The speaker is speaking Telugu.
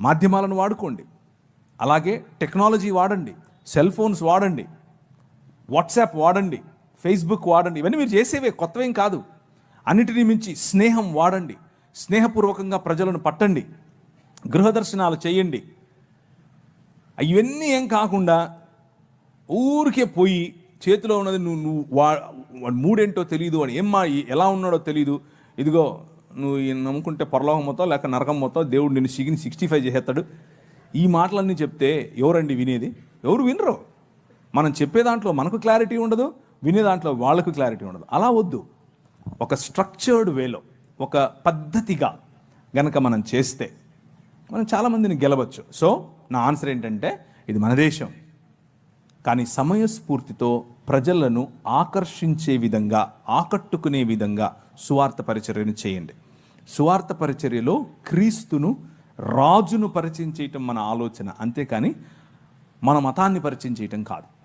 మాధ్యమాలను వాడుకోండి. అలాగే టెక్నాలజీ వాడండి సెల్ ఫోన్స్ వాడండి వాట్సాప్ వాడండి ఫేస్బుక్ వాడండి ఇవన్నీ మీరు చేసేవే కొత్తవేం కాదు. అన్నిటినీ మించి స్నేహం వాడండి స్నేహపూర్వకంగా ప్రజలను పట్టండి గృహదర్శనాలు చేయండి. ఇవన్నీ ఏం కాకుండా ఊరికే పోయి చేతిలో ఉన్నది నువ్వు నువ్వు వా మూడేంటో తెలియదు అని ఏం మా ఎలా ఉన్నాడో తెలియదు ఇదిగో నువ్వు నమ్ముకుంటే పరలోకం పోతావు లేక నరకం మొత్తం దేవుడు నిన్ను సిగిని సిక్స్టీ ఫైవ్ చేసేస్తాడు. ఈ మాటలన్నీ చెప్తే ఎవరండి వినేది? ఎవరు వినరు. మనం చెప్పే దాంట్లో మనకు క్లారిటీ ఉండదు వినే దాంట్లో వాళ్ళకు క్లారిటీ ఉండదు. అలా వద్దు. ఒక స్ట్రక్చర్డ్ వేలో ఒక పద్ధతిగా గనక మనం చేస్తే మనం చాలామందిని గెలవచ్చు. సో నా ఆన్సర్ ఏంటంటే ఇది మన దేశం. కానీ సమయస్ఫూర్తితో ప్రజలను ఆకర్షించే విధంగా ఆకట్టుకునే విధంగా సువార్త పరిచర్యను చేయండి. సువార్త పరిచర్యలో క్రీస్తును రాజును పరిచయం చేయటం మన ఆలోచన. అంతేకాని మన మతాన్ని పరిచయం చేయటం కాదు.